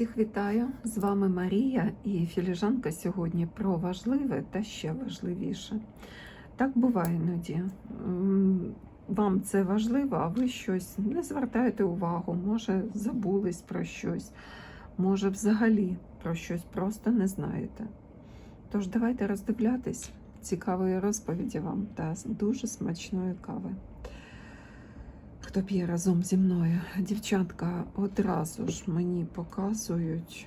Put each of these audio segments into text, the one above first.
Всіх вітаю! З вами Марія і філіжанка сьогодні про важливе та ще важливіше. Так буває іноді. Вам це важливо, а ви щось не звертаєте увагу, може забулись про щось, може взагалі про щось просто не знаєте. Тож давайте роздивлятись цікавої розповіді вам та дуже смачної кави. Хто п'є разом зі мною? Дівчатка одразу ж мені показують,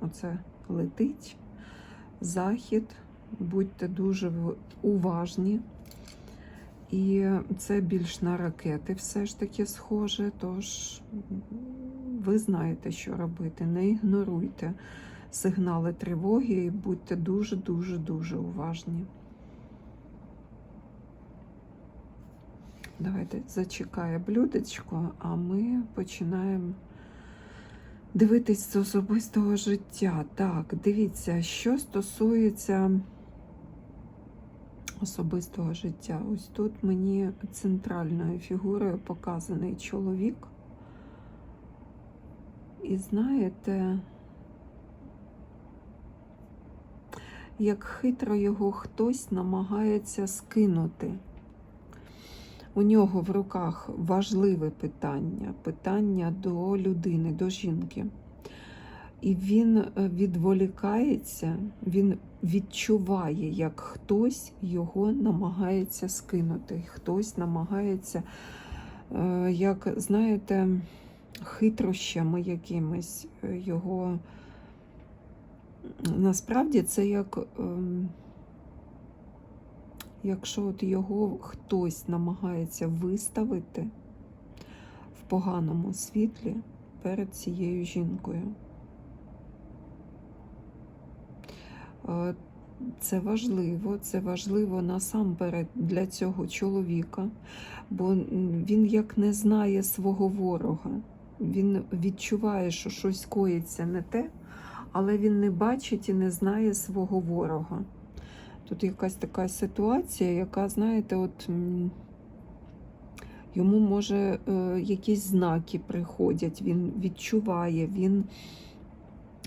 оце летить захід. Будьте дуже уважні. І це більш на ракети все ж таки схоже. Тож ви знаєте, що робити. Не ігноруйте сигнали тривоги і будьте дуже-дуже дуже уважні. Давайте зачекає блюдечко, а ми починаємо дивитись з особистого життя. Так, дивіться, що стосується особистого життя. Ось тут мені центральною фігурою показаний чоловік. І знаєте, як хитро його хтось намагається скинути. У нього в руках важливе питання, питання до людини, до жінки. І він е, відволікається, він відчуває, як хтось його намагається скинути, хтось намагається, е, як, знаєте, хитрощами якимись е, його. Насправді це як. Якщо от його хтось намагається виставити в поганому світлі перед цією жінкою. Е, Це важливо, це важливо насамперед для цього чоловіка, бо він як не знає свого ворога. Він відчуває, що щось коїться не те, але він не бачить і не знає свого ворога. Тут якась така ситуація, яка, знаєте, от йому може е, якісь знаки приходять, він відчуває, він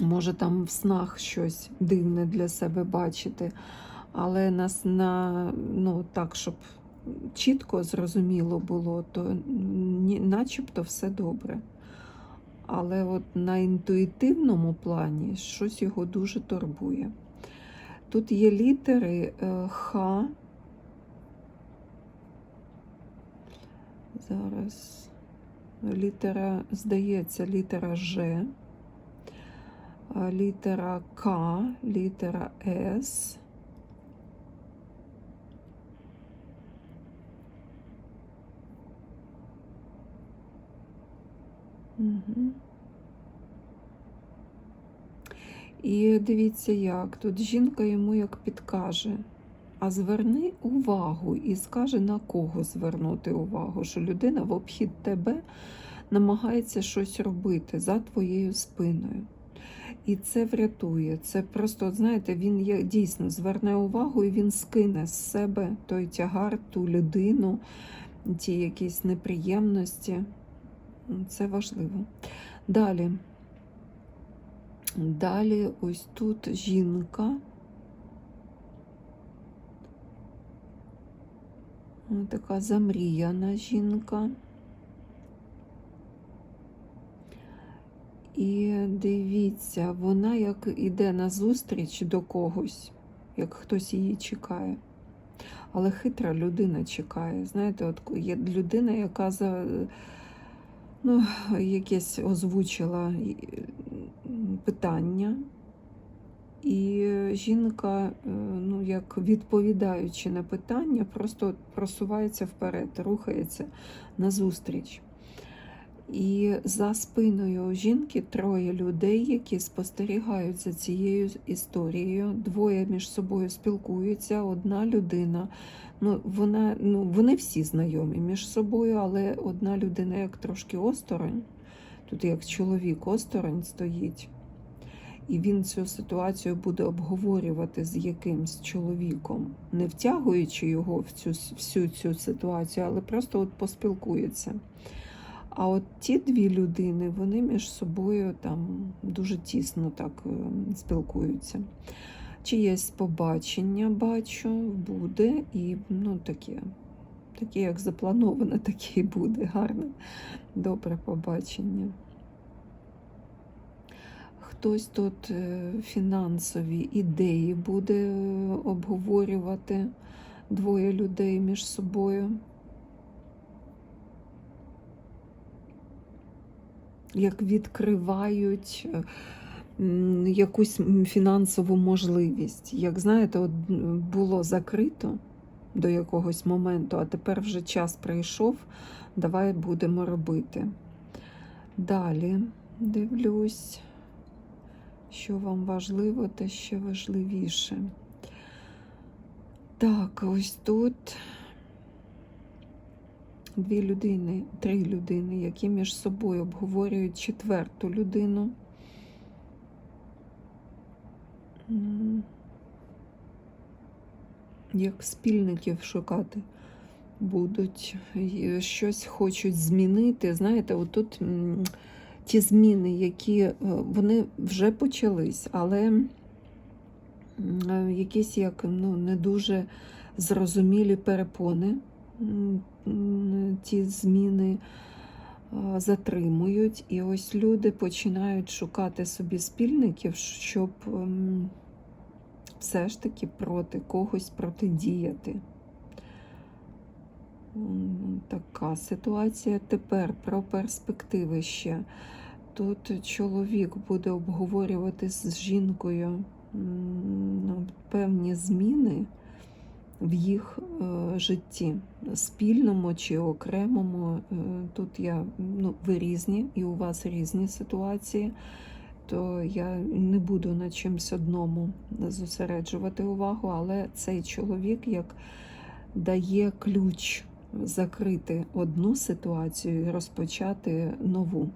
може там в снах щось дивне для себе бачити, але нас на ну, так, щоб чітко зрозуміло було, то начебто все добре. Але от на інтуїтивному плані щось його дуже турбує. Тут є літери е, Х. Зараз літера, здається, літера Ж, літера К, літера С. Угу. І дивіться, як тут жінка йому як підкаже, а зверни увагу і скаже, на кого звернути увагу, що людина в обхід тебе намагається щось робити за твоєю спиною. І це врятує. Це просто, знаєте, він дійсно зверне увагу і він скине з себе той тягар, ту людину, ті якісь неприємності. Це важливо. Далі. Далі ось тут жінка. Така замріяна жінка. І дивіться, вона як іде на зустріч до когось, як хтось її чекає. Але хитра людина чекає. Знаєте, от є людина, яка за ну, якесь озвучила питання, і жінка, е, ну, як відповідаючи на питання, просто просувається вперед, рухається назустріч. І за спиною жінки троє людей, які спостерігають за цією історією. Двоє між собою спілкуються. Одна людина, ну вона ну вони всі знайомі між собою, але одна людина як трошки осторонь. Тут як чоловік осторонь стоїть, і він цю ситуацію буде обговорювати з якимсь чоловіком, не втягуючи його в цю всю цю ситуацію, але просто от поспілкується. А от ті дві людини, вони між собою там дуже тісно так е, спілкуються. Чиєсь побачення бачу, буде, і ну таке, таке, як заплановано, і буде. Гарне, добре побачення. Хтось тут е, фінансові ідеї буде е, обговорювати двоє людей між собою. Як відкривають е, якусь фінансову можливість. Як знаєте, от було закрито до якогось моменту, а тепер вже час прийшов, давай будемо робити. Далі дивлюсь, що вам важливо та ще важливіше. Так, ось тут дві людини, три людини, які між собою обговорюють четверту людину. Як спільників шукати будуть, щось хочуть змінити. Знаєте, отут ті зміни, які е, вони вже почались, але е, якісь як ну, не дуже зрозумілі перепони. Ті зміни е, затримують, і ось люди починають шукати собі спільників, щоб все ж таки проти когось протидіяти. Така ситуація. Тепер про перспективи ще. Тут чоловік буде обговорювати з жінкою ну, певні зміни в їх е, житті, спільному чи окремому. Е, Тут я, ну, ви різні, і у вас різні ситуації, то я не буду на чимсь одному зосереджувати увагу, але цей чоловік як дає ключ закрити одну ситуацію і розпочати нову.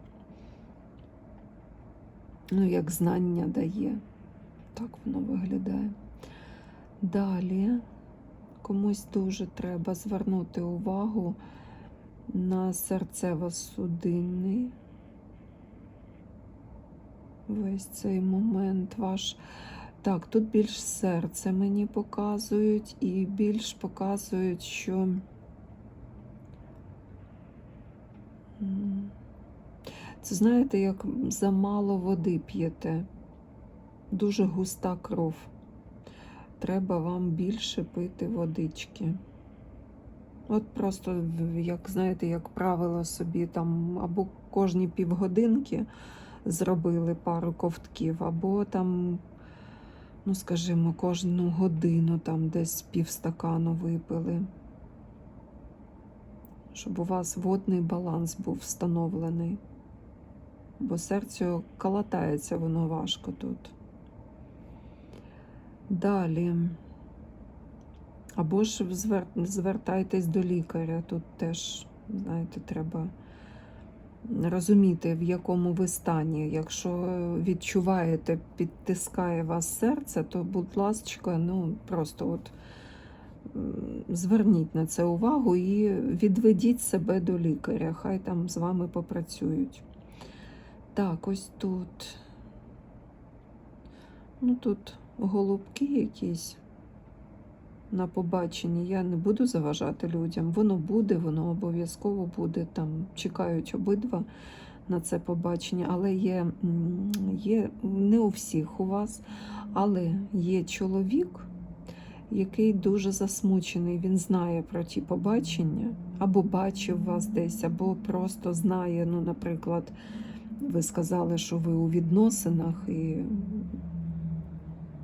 Ну, як знання дає. Так воно виглядає. Далі комусь дуже треба звернути увагу на серцево-судинний. Весь цей момент ваш. Так, тут більш серце мені показують, і більш показують, що це знаєте, як замало води п'єте, дуже густа кров. Треба вам більше пити водички. От просто, як знаєте, як правило собі там або кожні півгодинки зробили пару ковтків, або там, ну скажімо, кожну годину там десь півстакану випили. Щоб у вас водний баланс був встановлений. Бо серцю калатається воно важко тут. Далі. Або ж звертайтесь до лікаря. Тут теж, знаєте, треба розуміти, в якому ви стані. Якщо відчуваєте, підтискає вас серце, то, будь ласка, ну просто от зверніть на це увагу і відведіть себе до лікаря. Хай там з вами попрацюють. Так, ось тут. Ну тут голубки якісь на побаченні. Я не буду заважати людям. Воно буде, воно обов'язково буде. Там чекають обидва на це побачення, але є, є не у всіх у вас, але є чоловік, який дуже засмучений. Він знає про ті побачення, або бачив вас десь, або просто знає, ну, наприклад. Ви сказали, що ви у відносинах і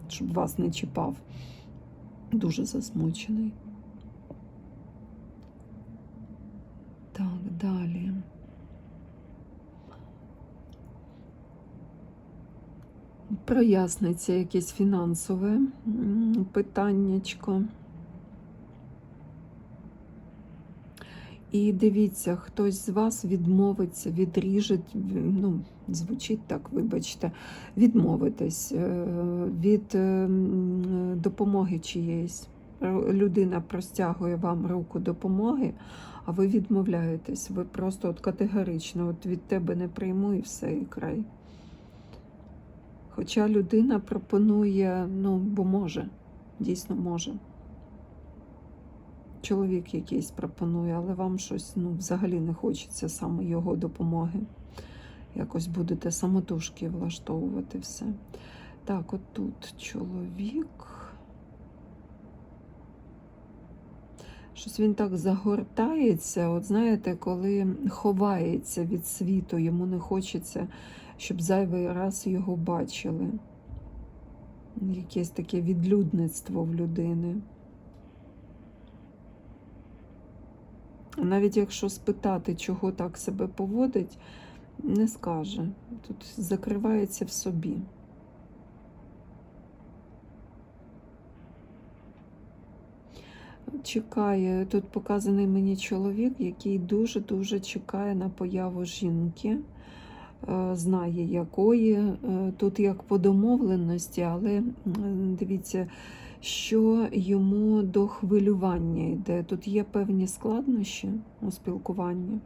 щоб вас не чіпав. Дуже засмучений. Так, далі. Проясниться якесь фінансове питаннячко. І дивіться, хтось з вас відмовиться, відріже, ну, звучить так, вибачте, відмовитись е, від е, допомоги чиєїсь. Людина простягує вам руку допомоги, а ви відмовляєтесь. Ви просто от категорично от від тебе не прийму і все, і край. Хоча людина пропонує, ну, бо може, дійсно може. Чоловік якийсь пропонує, але вам щось ну, взагалі не хочеться саме його допомоги. Якось будете самотужки влаштовувати все. Так, от тут чоловік. Щось він так загортається, от знаєте, коли ховається від світу, йому не хочеться, щоб зайвий раз його бачили. Якесь таке відлюдництво в людини. Навіть якщо спитати, чого так себе поводить, не скаже. Тут закривається в собі. Чекає, тут показаний мені чоловік, який дуже-дуже чекає на появу жінки, е, знає якої. Е, Тут як по домовленості, але дивіться, що йому до хвилювання йде. Тут є певні складнощі у спілкуванні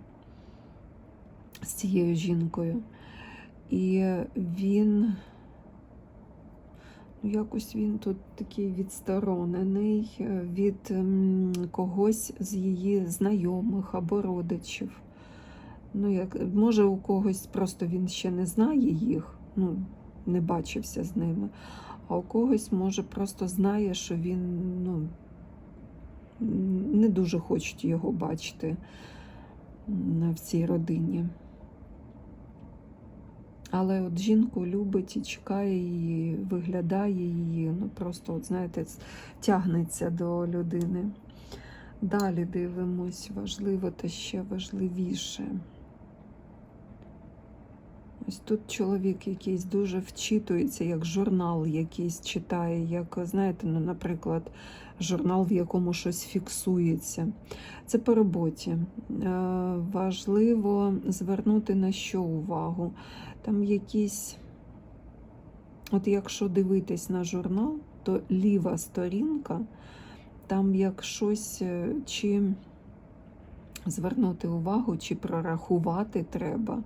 з цією жінкою. І він, ну, якось він тут такий відсторонений від когось з її знайомих або родичів. Ну, як, може, у когось просто він ще не знає їх, ну, не бачився з ними, а у когось, може, просто знає, що він ну, не дуже хочуть його бачити в цій родині. Але от жінку любить і чекає її, виглядає її, ну просто, от знаєте, тягнеться до людини. Далі дивимось, важливо та ще важливіше. Ось тут чоловік якийсь дуже вчитується, як журнал якийсь читає, як, знаєте, ну, наприклад, журнал, в якому щось фіксується. Це по роботі. Е, Важливо звернути на що увагу. Там якісь, от якщо дивитись на журнал, то ліва сторінка, там як щось е, чи звернути увагу, чи прорахувати треба,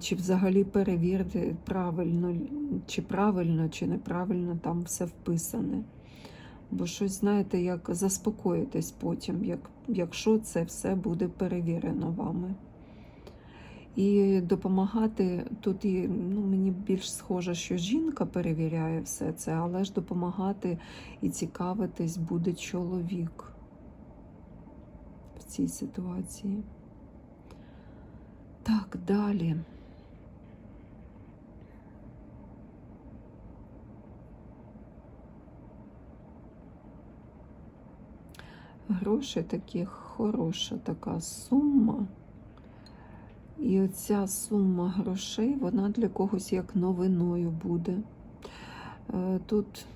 чи взагалі перевірити правильно, чи правильно, чи неправильно там все вписане. Бо щось, знаєте, як заспокоїтесь потім, як, якщо це все буде перевірено вами. І допомагати тут і, ну, мені більш схоже, що жінка перевіряє все це, але ж допомагати і цікавитись буде чоловік в цій ситуації. Так, далі. Гроші такі хороша така сума. І оця сума грошей, вона для когось як новиною буде. Е, Тут,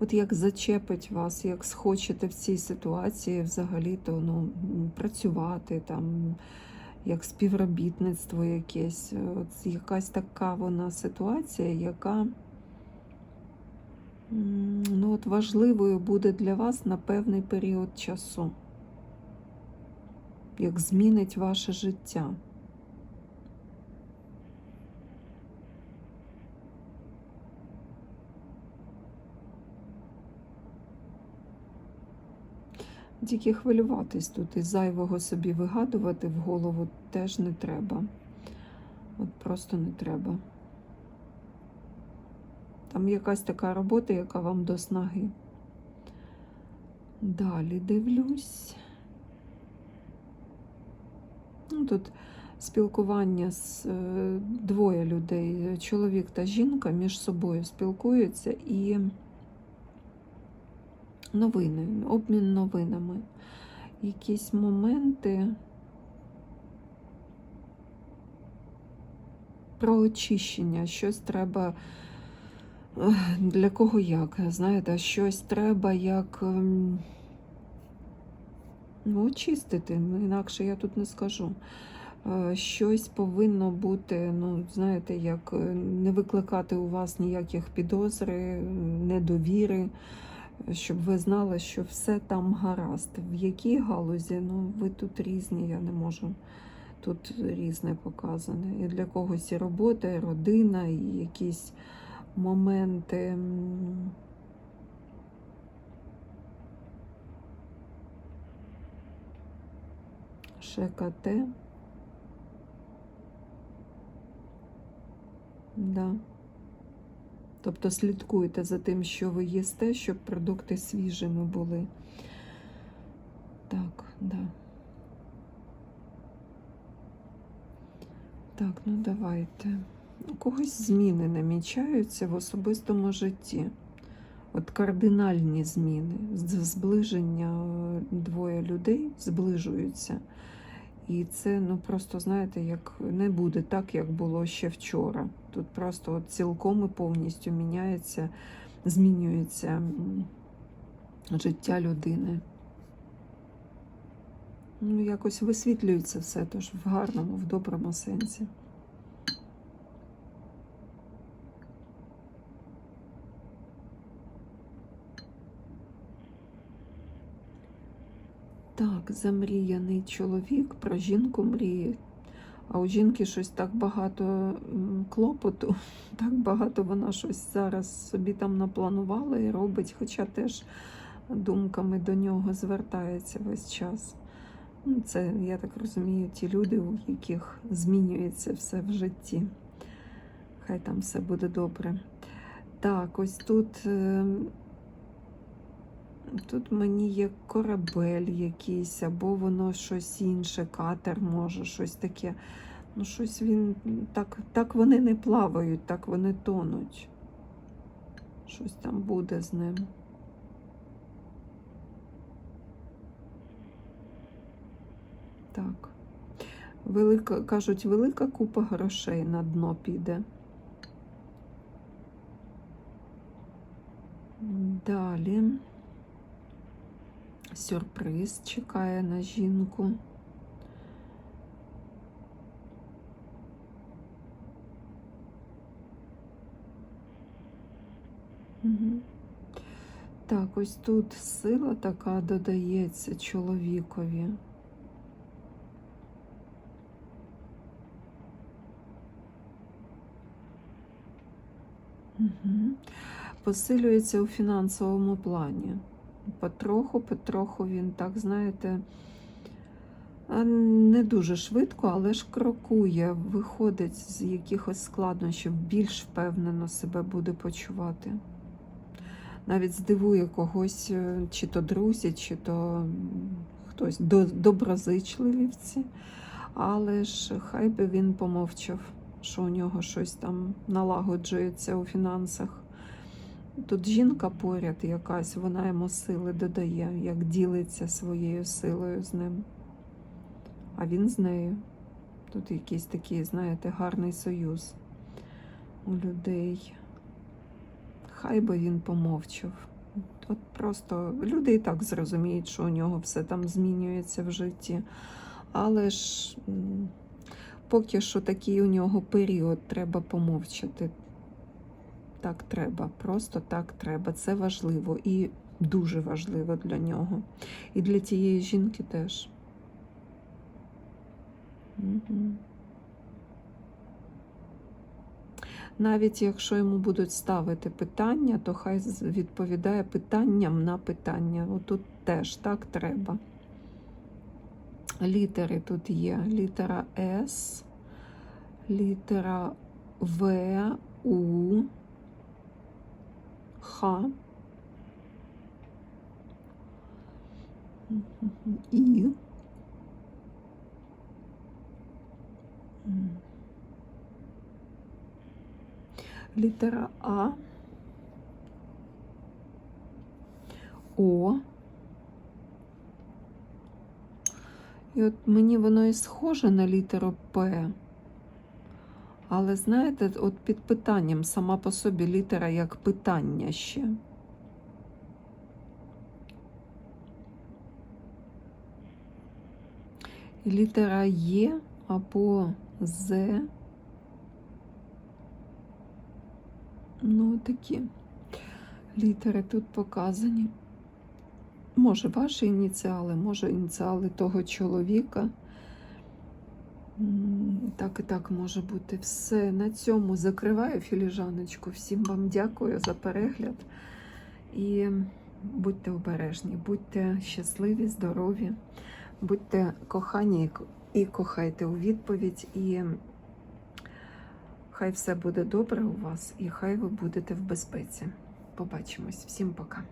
от як зачепить вас, як схочете в цій ситуації взагалі-то ну, працювати, там, як співробітництво якесь. От якась така вона ситуація, яка ну, от важливою буде для вас на певний період часу як змінить ваше життя. Тільки хвилюватись тут і зайвого собі вигадувати в голову теж не треба. От просто не треба. Там якась така робота, яка вам до снаги. Далі дивлюсь. Ну, тут спілкування з е, двоє людей, чоловік та жінка між собою спілкуються і новини, обмін новинами. Якісь моменти про очищення, щось треба. Для кого як, знаєте, щось треба як ем, ну, очистити, інакше я тут не скажу. Е, Щось повинно бути, ну, знаєте, як е, не викликати у вас ніяких підозри, недовіри, щоб ви знали, що все там гаразд. В якій галузі, ну, ви тут різні, я не можу. Тут різне показане. І для когось і робота, і родина, і якісь моменти. ШКТ. Да. Тобто слідкуйте за тим, що ви їсте, щоб продукти свіжими були. Так, да. Так, ну давайте. У когось зміни намічаються в особистому житті. От кардинальні зміни, зближення е, двоє людей зближуються. І це, ну просто знаєте, як не буде так, як було ще вчора. Тут просто от цілком і повністю міняється, змінюється життя людини. Ну, якось висвітлюється все, тож в гарному, в доброму сенсі. Так, замріяний чоловік про жінку мріє. А у жінки щось так багато клопоту, так багато вона щось зараз собі там напланувала і робить, хоча теж думками до нього звертається весь час. Ну, Це, я так розумію, ті люди, у яких змінюється все в житті. Хай там все буде добре. Так, ось тут. Тут мені є корабель якийсь, або воно щось інше, катер може, щось таке. Ну, щось він так, так вони не плавають, так вони тонуть. Щось там буде з ним. Так. Велика, кажуть, велика купа грошей на дно піде. Далі. Сюрприз чекає на жінку. Так, ось тут сила така додається чоловікові. Угу. Посилюється у фінансовому плані. Потроху, потроху він, так знаєте, не дуже швидко, але ж крокує, виходить з якихось складнощів, більш впевнено себе буде почувати. Навіть здивує когось, е, чи то друзі, чи то хтось до- доброзичливівці. Але ж хай би він помовчав, що у нього щось там налагоджується у фінансах. Тут жінка поряд якась, вона йому сили додає, як ділиться своєю силою з ним. А він з нею. Тут якийсь такий, знаєте, гарний союз у людей. Хай би він помовчав. От просто люди і так зрозуміють, що у нього все там змінюється в житті. Але ж поки що такий у нього період, треба помовчати. Так треба, просто так треба. Це важливо і дуже важливо для нього. І для тієї жінки теж. Мгм. Навіть якщо йому будуть ставити питання, то хай відповідає питанням на питання. Отут теж так треба. Літери тут є. Літера С, літера В, У, Х. І. Літера А. О. І от мені воно і схоже на літеру П. Але знаєте, от під питанням сама по собі літера як питання ще. Літера Є або З. Ну, такі літери тут показані. Може, ваші ініціали, може ініціали того чоловіка. Так і так може бути. Все. На цьому закриваю філіжаночку. Всім вам дякую за перегляд. І будьте обережні, будьте щасливі, здорові, будьте кохані і кохайте у відповідь. І хай все буде добре у вас, і хай ви будете в безпеці. Побачимось. Всім пока.